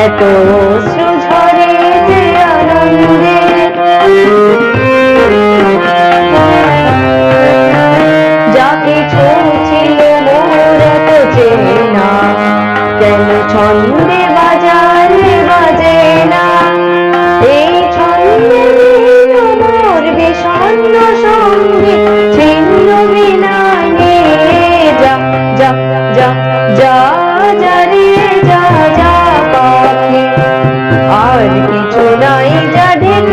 এত সুঝরে যে আনন্দে। যা কিছু ছিল মোর এত চেনা কেন ছন্দে বা আর কিছু নাই যাদের